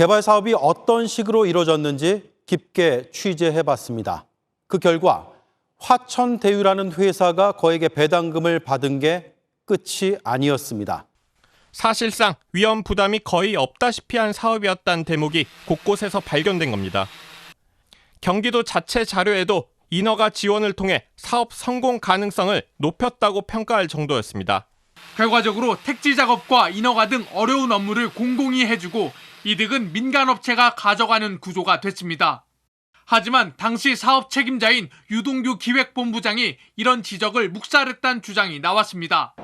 개발 사업이 어떤 식으로 이루어졌는지 깊게 취재해 봤습니다. 그 결과 화천대유라는 회사가 거액의 배당금을 받은 게 끝이 아니었습니다. 사실상 위험 부담이 거의 없다시피 한 사업이었다는 대목이 곳곳에서 발견된 겁니다. 경기도 자체 자료에도 인허가 지원을 통해 사업 성공 가능성을 높였다고 평가할 정도였습니다. 결과적으로 택지 작업과 인허가 등 어려운 업무를 공공이 해주고 이득은 민간업체가 가져가는 구조가 됐습니다. 하지만 당시 사업 책임자인 유동규 기획본부장이 이런 지적을 묵살했다는 주장이 나왔습니다.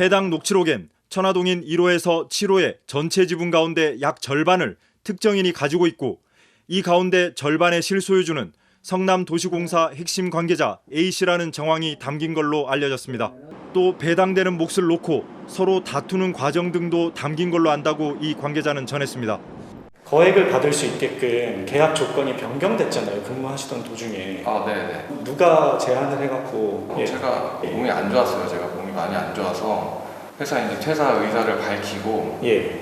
해당 녹취록엔 천화동인 1호에서 7호의 전체 지분 가운데 약 절반을 특정인이 가지고 있고 이 가운데 절반의 실소유주는 성남도시공사 핵심 관계자 A씨라는 정황이 담긴 걸로 알려졌습니다. 또 배당되는 몫을 놓고 서로 다투는 과정 등도 담긴 걸로 안다고 이 관계자는 전했습니다. 거액을 받을 수 있게끔 계약 조건이 변경됐잖아요. 근무하시던 도중에 아, 네 네. 누가 제안을 해갖고 예. 제가 몸이 안 좋았어요. 제가 몸이 많이 안 좋아서 회사 이제 퇴사 의사를 밝히고 예.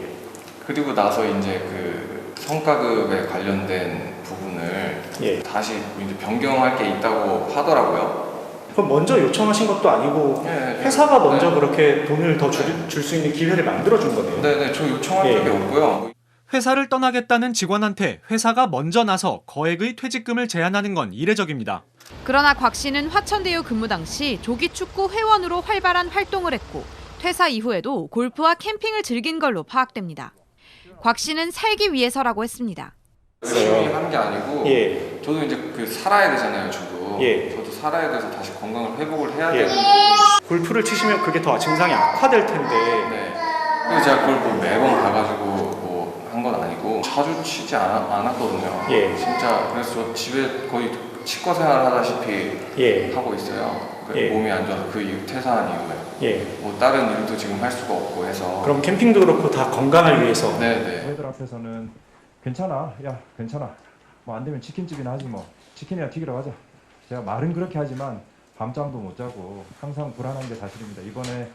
그리고 나서 이제 그 성과급에 관련된 부분을 예. 다시 이제 변경할 게 있다고 하더라고요. 그럼 먼저 요청하신 것도 아니고 네, 회사가 먼저 네. 그렇게 돈을 더 줄 수 있는 기회를 만들어 준 거네요. 네네, 저 요청한 예. 적이 없고요. 회사를 떠나겠다는 직원한테 회사가 먼저 나서 거액의 퇴직금을 제한하는 건 이례적입니다. 그러나 곽 씨는 화천대유 근무 당시 조기 축구 회원으로 활발한 활동을 했고 퇴사 이후에도 골프와 캠핑을 즐긴 걸로 파악됩니다. 곽 씨는 살기 위해서라고 했습니다. 열심히 한게 아니고 예. 저도 이제 그 살아야 되잖아요. 저도 예. 저도 살아야 돼서 다시 건강을 회복을 해야 예. 되는 골프를 치시면 그게 더 증상이 악화될 텐데 네. 그리고 제가 그걸 뭐 매번 가가지고 뭐 한 건 아니고 자주 치지 않, 않았거든요. 예. 진짜 그래서 저 집에 거의 치과 생활 하다시피 예. 하고 있어요. 그 예. 몸이 안 좋아서 그 이후 퇴사한 이후에 예. 뭐 다른 일도 지금 할 수가 없고 해서 그럼 캠핑도 그렇고 다 건강을 위해서 네네. 저희들 앞에서는 괜찮아, 야 괜찮아. 뭐 안 되면 치킨집이나 하지 뭐. 치킨이나 튀기러 가자. 제가 말은 그렇게 하지만 밤잠도 못 자고 항상 불안한 게 사실입니다. 이번에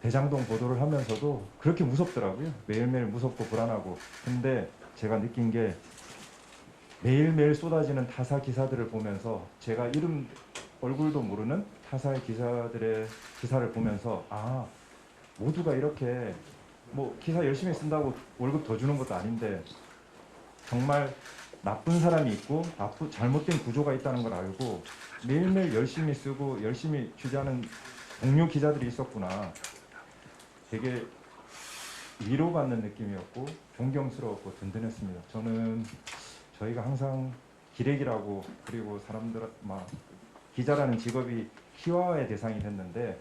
대장동 보도를 하면서도 그렇게 무섭더라고요. 매일매일 무섭고 불안하고. 근데 제가 느낀 게 매일매일 쏟아지는 타사 기사들을 보면서 제가 이름 얼굴도 모르는 타사의 기사들의 기사를 보면서 아 모두가 이렇게 뭐 기사 열심히 쓴다고 월급 더 주는 것도 아닌데 정말 나쁜 사람이 있고 나쁜 잘못된 구조가 있다는 걸 알고 매일매일 열심히 쓰고 열심히 취재하는 동료 기자들이 있었구나. 되게 위로받는 느낌이었고 존경스러웠고 든든했습니다. 저는 저희가 항상 기레기라고 그리고 사람들 막 기자라는 직업이 희화화의 대상이 됐는데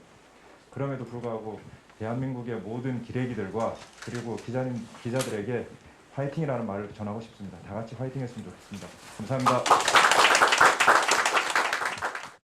그럼에도 불구하고 대한민국의 모든 기레기들과 그리고 기자님 기자들에게 화이팅이라는 말을 전하고 싶습니다. 다 같이 화이팅했으면 좋겠습니다. 감사합니다.